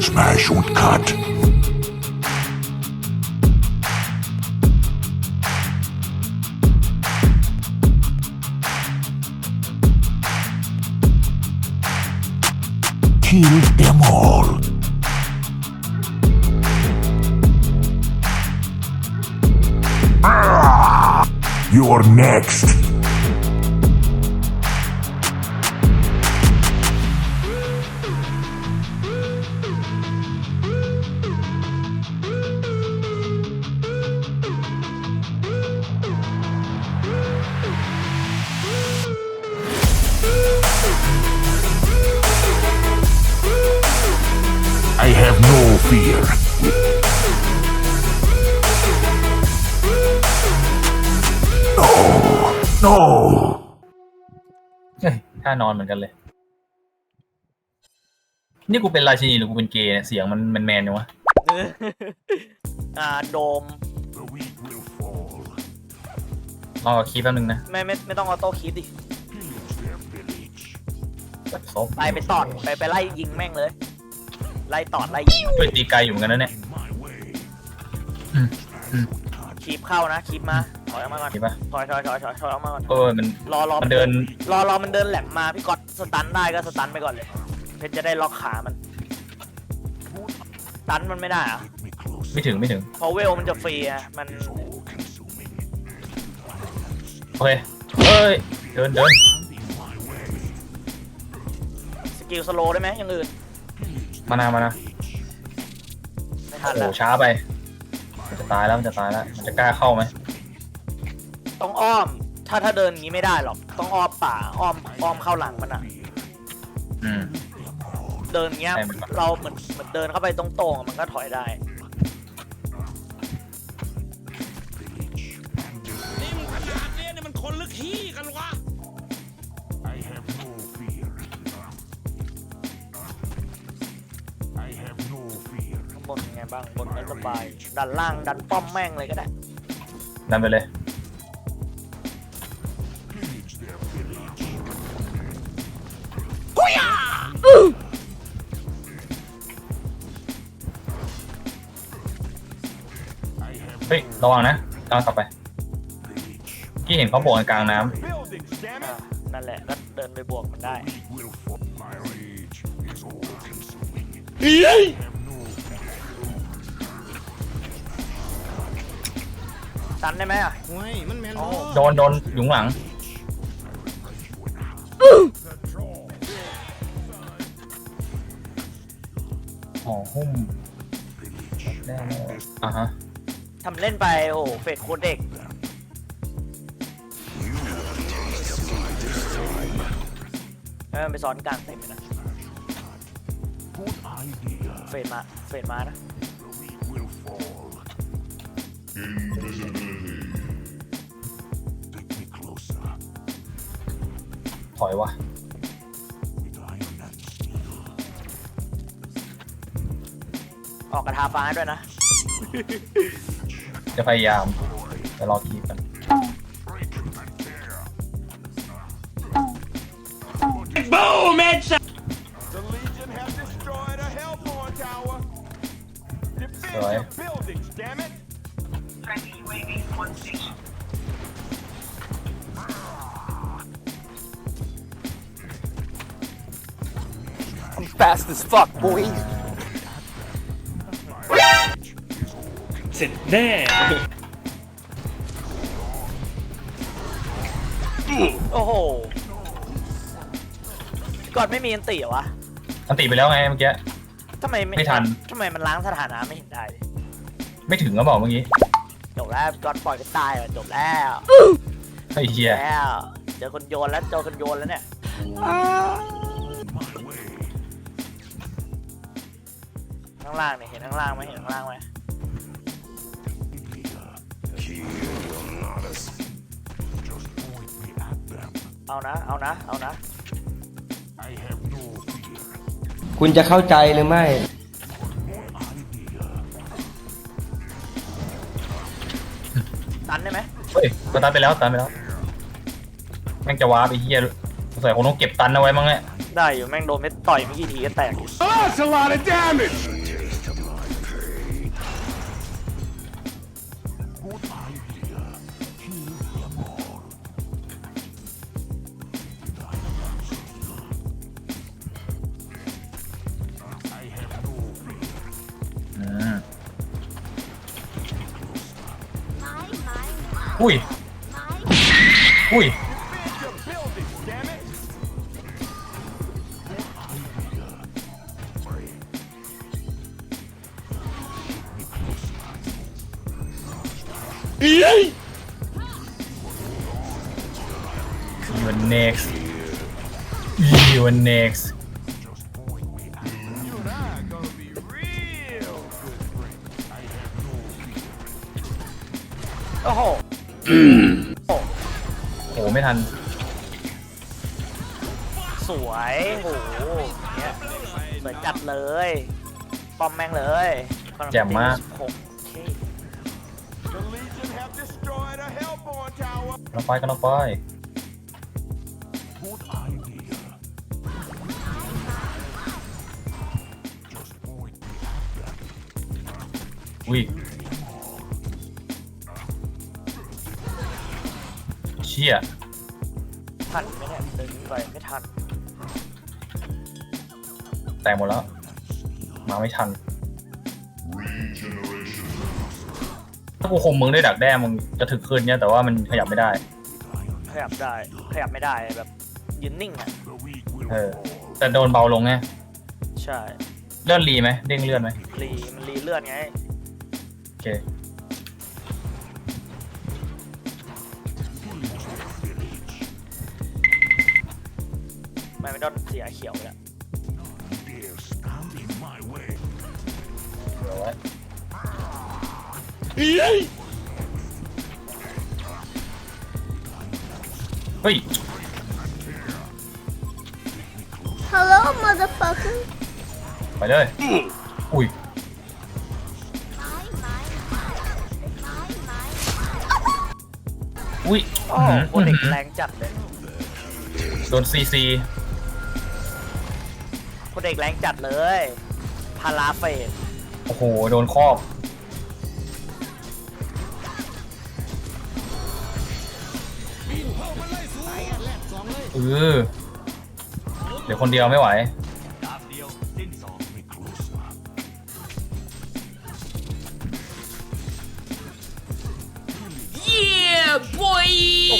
Smash und Cut. านอนเหมือนกันเลย นี่กูเป็นราชินีหรือกูเป็นเกย์เนี่ยเสียงมันมันแมนยังวะอ่าโดม The weak will fall. รอคีย์แป๊บนึงนะไม่ไม่ไม่ต้องออโต้คิดดิ Pillage their village. ซบไปไปตอดไปไปไล่ยิงแม่งเลย ไล่ตอดไล่ยิงช่วยตีไกลอยู่เหมือนกันนะเนี่ย In my way. Hmm, Smash hmm. and cut. คีบเข้านะคีบมา ถอยออกมาก่อนเห็นปะถอยถอยถอยถอยถอยออกมาก่อนเออมันรอรอมันเดินรอรอมันเดินแหลมมาพี่ก๊อตสตันได้ก็สตันไปก่อนเลยเพชรจะได้ล็อกขามันสตันมันไม่ได้เหรอะ Take me closer. ไม่ถึงไม่ถึงเพราะเวลมันจะฟรีอะมัน It's all consuming. โอเคเอ้ยเดินเดิน And in my way. สกิลสโลได้ไหมอย่างอื่น Pillage มานามานาไม่ทัโอ้นโหแล้วช้าไปมันจะตายแล้วมันจะตายแล้วมันจะกล้าเข้าไหม ต้องอ้อม ถ้าถ้าเดินอย่างนี้ไม่ได้หรอก ต้องอ้อมป่าอ้อมอ้อมเข้าหลังมันอะอืม เดินอย่างเงี้ย ใช่มันก็ เราเหมือนเหมือนเดินเข้าไปตรงๆอะมันก็ถอยได้ นี่มึงขนาดเนี้ยนี่มันคนลึกขี้กันวะ I have no fear. I have no fear. ข้างบนยังไงบ้างบนไม่สบาย ดันล่างดันป้อมแม่งเลยก็ได้ดันไปเลย เฮ้ยระวังนะกำลังกลับไป Village. ที่เห็นเขาโบกกันกลางน้อ่านั่นแหละก็เดินไปบวกมันได้ Weak will fall. My rage is all consuming. I have no fear. ตันได้ไหมอะโอ้ยมันแมนโอ้ำโดนโดนอยู่ข้างหลัง ห่อหุ้มได้แล้วอะฮะ ทำเล่นไป โอ้โหเฟดโคตรเด็ก เออไปซ้อนกลางเต็มเลยนะ Good idea. เฟดมา เฟดมานะ The weak will fall. Take me closer. ถอยวะ With iron and steel. ออกกระทาฟ้าด้วยนะ จะพยายามจะรอคีบกัน Break and tear. The Legion have destroyed a Hellborn tower. Defend Right. your buildings, damn it! Friendly UAV on station. I'm fast as fuck, boy. ร็จแน่โอ้โหก่อนไม่มีอันติเหรอวะอันติไปแล้วไงเมื่อกี้ ทำไมไม่ไม่ทัน ทำไมมันล้างสถานะไม่เห็นได้เลยไม่ถึงก็บอกเมื่อกี้จบแล้วก่อนปล่อยก็ตายอะจบแล้วไอ้เหี้ยแล้วเจอคนโยนแล้วเจอคนโยนแล้วเนี่ย My way. ข้างล่างเนี่ยเห็นข้างล่างไหมเห็นข้างล่างไหม เอานะ เอานะ เอานะ I have no fear. คุณจะเข้าใจหรือไม่ Idea. ตันได้ไหมเฮ้ยก็ตันไปแล้วตันไปแล้ว แม่งจะว้าไปเหี้ยงสัยคงต้องเก็บตันเอาไว้มั้งเนี่ยได้อยู่แม่งโดนเม็ดต่อยไม่กี่ทีก็แตก Oh, that's a lot of damage! อุ้ย อุ้ย Your building, damn it! you are next you are next You and I are gonna be real good friends. โอ้โหโหไม่ทัน สวยโหเนี่ยสวยจัดเลยปอมแม่งเลยแจ่มมาก16โอเค The Legion have destroyed a Hellborn tower. กำลังไปกำลังไป Good idea. Just point me at them. อุ้ย เชี่ยทันไหมเนี่ยเดินไปไม่ทันแตกหมดแล้ว มาไม่ทัน ถ้ากูคมมึงด้วยดักแด้มึงจะถึกขึ้นเนี่ยแต่ว่ามันขยับไม่ได้ ขยับได้ขยับไม่ได้แบบยืนนิ่งอะ The weak will เออ แต่โดนเบาลงไงใช่ เลื่อนรีไหมเด้งเลื่อนไหมรีมันรีเลื่อนไง โอเค ไม่ไม่ต้องเสียเขียวเลย dare stand in my way. เดี๋ยวไว้เฮ้ย Hello, motherfucker. ไปเลย อุ้ย อุ้ยโอ้อื้อหือโหเด็กแรงจัดเลย โดนซีซีคน เด็กแรงจัดเลยพาราเฟสโอ้โห โดนครอบ เออ เดี๋ยวคนเดียวไม่ไหว Me closer.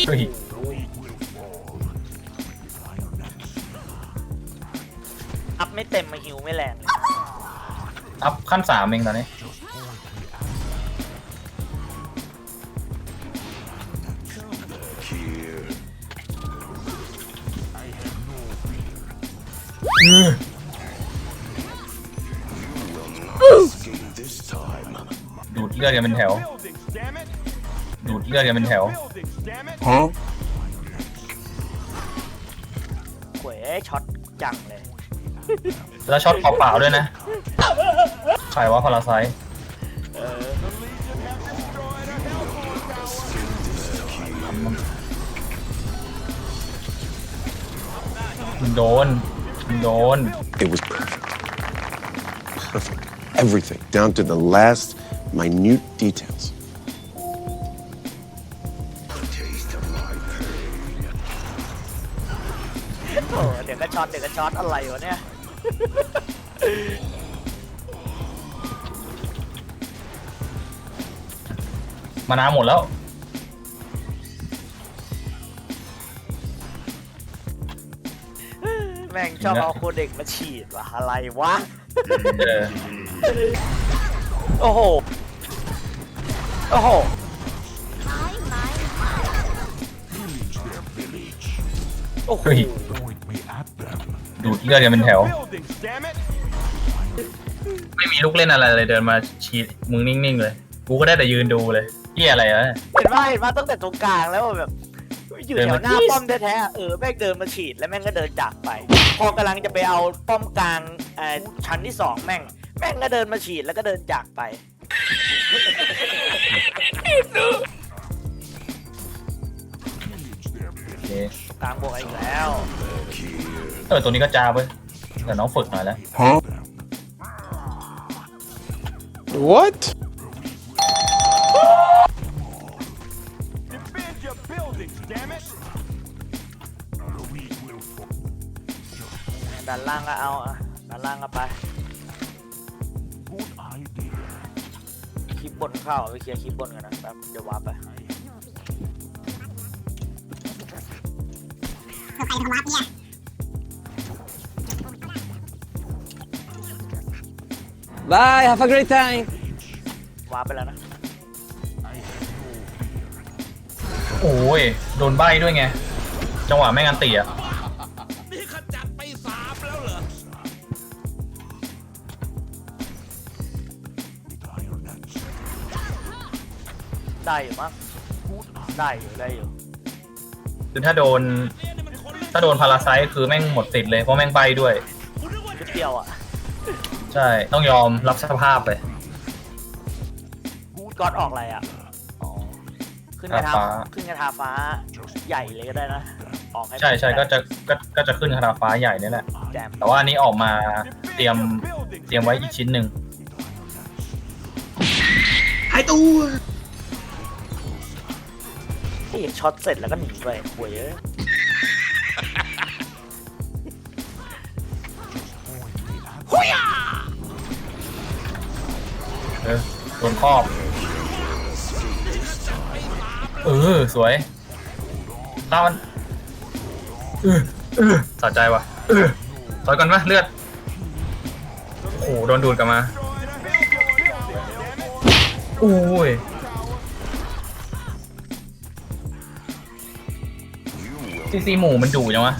เฮ้ย ไม่เต็มมาฮิวไม่แรงเลยอัพขั้นสามเองตอนนี้ This time. ดูดเลือดกันเป็นแถว Buildings, damn it! ดูดเลือดกันเป็นแถว Buildings, damn it! Huh? หวยช็อตจังเลย แล้วช็อตเปล่าๆด้วยนะใครว่าพาราไซ The Legion have destroyed a Hellborn tower. มึงโดนมึงโดน It was perfect. Perfect. Everything, down to the last minute details. Taste of my pain. โอ้เดี๋ยวก็ช็อตเดี๋ยวก็ช็อตอะไรวะเนี่ย มานาหมดแล้ว แม่งชอบเอาโคเด็กมาฉีดว่ะอะไรวะ เออโอ้โห โอ้โห Pillage their village. โอ้โหเฮ้ย Point me at them. ดูดเลือดกันเป็นแถว Buildings, ลูกเล่นอะไรเลยเดินมาชีดมึงนิ่งๆเลย กูก็ได้แต่ยืนดูเลยเหียอะไรอะเห็นว่าเห็นว่าตั้งแต่ตรงกลางแล้วแบบอยู่เดินแถมาวหน้าจี๊ดป้อมแท้ๆเออแม่งเดินมาฉีดแล้วแม่งก็เดินจากไป พอกำลังจะไปเอาป้อมกลางเอ่อชั้นที่สองแม่ง แม่งก็เดินมาฉีดแล้วก็เดินจากไป Pillage their โอ village. เคกลางบวกอีกแล้ว เออตัวนี้ก็จ้าเว้ยแต่น้องฝึกหน่อยแล้ว Huh? What? Defend your buildings, damn it! ด้านล่างก็เอาอะด้านล่างก็ไป Good idea. คลิปบนเข้าไปเคลียร์คลิปบนกันนะแป๊บเดี๋ยววาร์ปไปไปทำวาร์ปเนี่ย Bye have a great time วาร์ปไปแล้วนะ โอ้ย โดนใบด้วยไง จังหวะแม่งอันตีอะนี่ขจัดไปสามแล้วเหรอ ได้อยู่มั้งได้อยู่ได้อยู่ คือถ้าโดน เนี่ยนี่มันคนลึกถ้าโดนพาราไซต์คือแม่งหมดติดเลย เพราะแม่งใบด้วยกูนึกว่าชุดเดียวอะ ใช่ ต้องยอมรับสภาพไปก่อนออกอะไรอะอ๋อขึ้นกระทาทาฟ้าขึ้นกระทาฟ้าใหญ่เลยก็ได้นะ ออกให้ใช่ใช่ก็จะก็ก็จะขึ้นคาราฟ้าใหญ่นี่แหละแจมแต่ว่าอันนี้ออกมาเตรียมเตรียมไว้อีกชิ้นหนึ่งที่ช็อตเสร็จแล้วก็หนีไปหวยเอ้ยเอ โดนครอบ เออ สวยตามันเออเออสะใจว่ะเออถอยก่อนวะเลือด โอ้โห โดนดูดกลับมาโอ้ยซีซีหมูมันดุจังวะ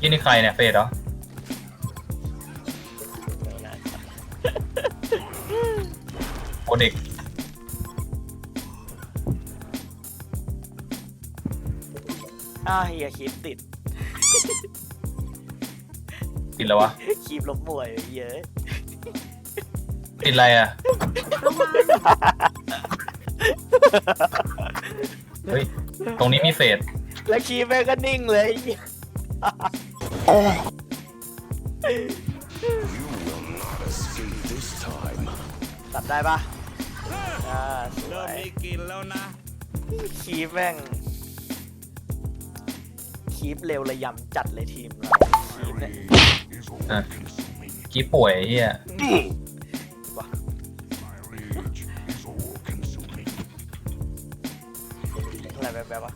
ยี่นี่ใครเนี่ยเฟดเหรอ โอเด็กอ้าวเฮียคีบติดติดแล้ววะคีบล้มมวยเยอะติดอะไรอะเฮ้ยตรงนี้มีเฟดแล้วคีบแม่งก็นิ่งเลยไอ้เหี้ยตัดได้ปะ อ่าสวเริ่มยมีกลินแล้วนะ คีบแม่ง คีบเร็วระยำจัดเลยทีมเราคีบเนี่ย Is อะ all-consuming. กี้ป่วยไอ้เฮีย My rage is all-consuming. อะไรแบบแบบวะ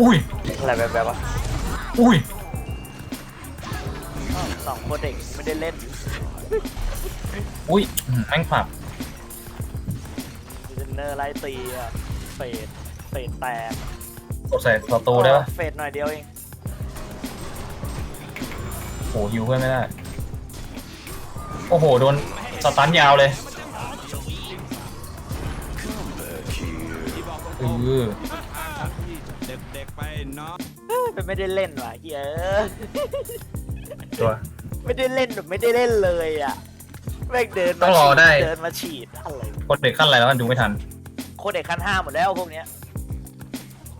อุ้ยอะไรแบบแบบวะอุ้ย อ้าวสองคนเด็กไม่ได้เล่น อุ้ยอืมแม่งผลักดีเนอร์ไล่ตีอะเฟดเฟดแตกกดใส่ประตูได้ปะเฟดหน่อยเดียวเองโอ้โหฮิวเพื่อนไม่ได้ โอ้โห โดนสตันยาวเลยเออเด็กๆไปเนาะเป็นไม่ได้เล่นว่ะเฮียตัว ไม่ได้เล่นแบบไม่ได้เล่นเลยอะ แม่งเดินต้มาองรอฉีดได้ เดินมาฉีดอะไรกดเด็กขั้นอะไรแล้วกันดูไม่ทัน โคเด็กคันห้าหมดแล้วพวกเนี้ย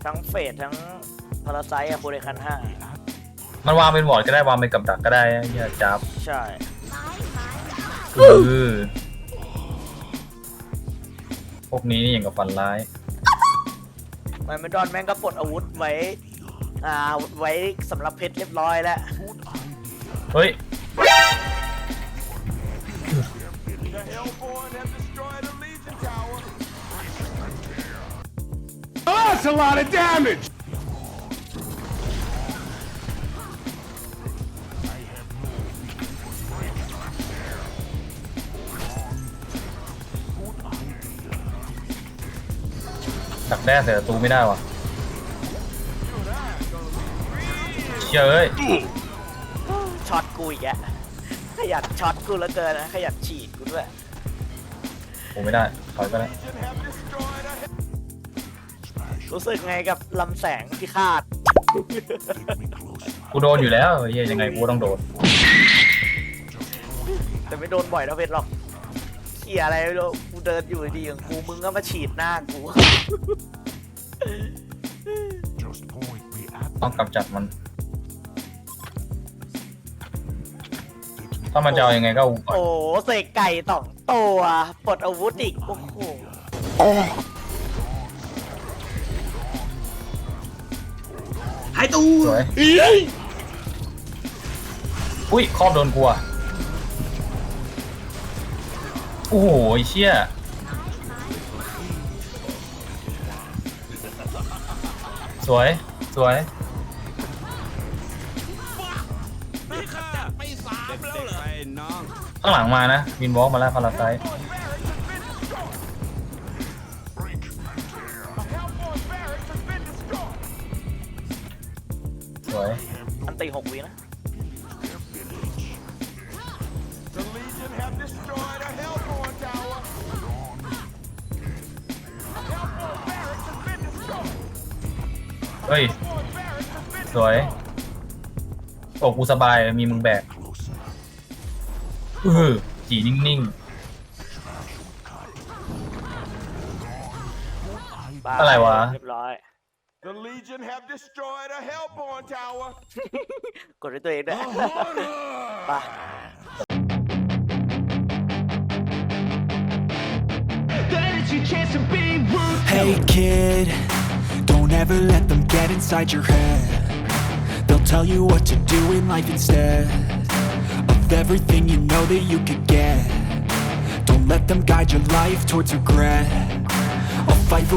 ทั้งเฟดทั้งพาราไซต์อะโคเด็กคันห้ามันวางเป็นวอร์ดก็ได้วางเป็นกับดักก็ได้ไอ้เฮียจับใช่ เออพวกนี้นี่อย่างกับฝันร้ายมันไม่ดอนแม่งก็ปลดอาวุธไว้ อ่า ไว้สำหรับเพชรเรียบร้อยแล้ว เฮ้ย that's a lot of damage! ดักแด้ใส่ประตูไม่ได้วะเชื่ยเอ้ยช็อตกูอีกแกขยันช็อตกูแล้วเกินนะ ขยันฉีดกูด้วยผมไม่ได้ถอยไปแล้ว Legion have destroyed a รู้สึกไงกับลำแสงที่คาดกูโดนอยู่แล้วเฮียยังไงกูก็ต้องโดน แต่ไม่โดนบ่อยนะเพชรหรอกเหี้ยอะไรไม่รู้กูเดินอยู่ดีๆของกูมึงก็มาฉีดหน้ากู Just point me at ต้องกำจัดมัน ถ้ามันจะเอายังไงก็เอาก่อนโอ้เสกไก่สองตัวปลดอาวุธอีก โอ้โห สวยอุ้ยครอบโดนกลัว โอ้โหไอ้เชี่ยสวย สวยนี่ขจัดไปสามแล้วเหรอไปน้องข้างหลังมานะวินวอล์กมาแล้วพาราไซต์ สวยอันตีหกวินะ The Legion have destroyed a Hellborn tower. A Hellborn barracks has been destroyed. เฮ้ย Hellborn barracks has been สวยโอ้กูสบายมีมึงแบกอือจีนิ่งบายอะไรวะ เรียบร้อย The Legion have destroyed a Hellborn tower. করে তো এটা Hey kid, don't ever let them get inside your head. They'll tell you what to do in life instead of everything you know that you could get. Don't let them guide your life towards regret. I'll fight for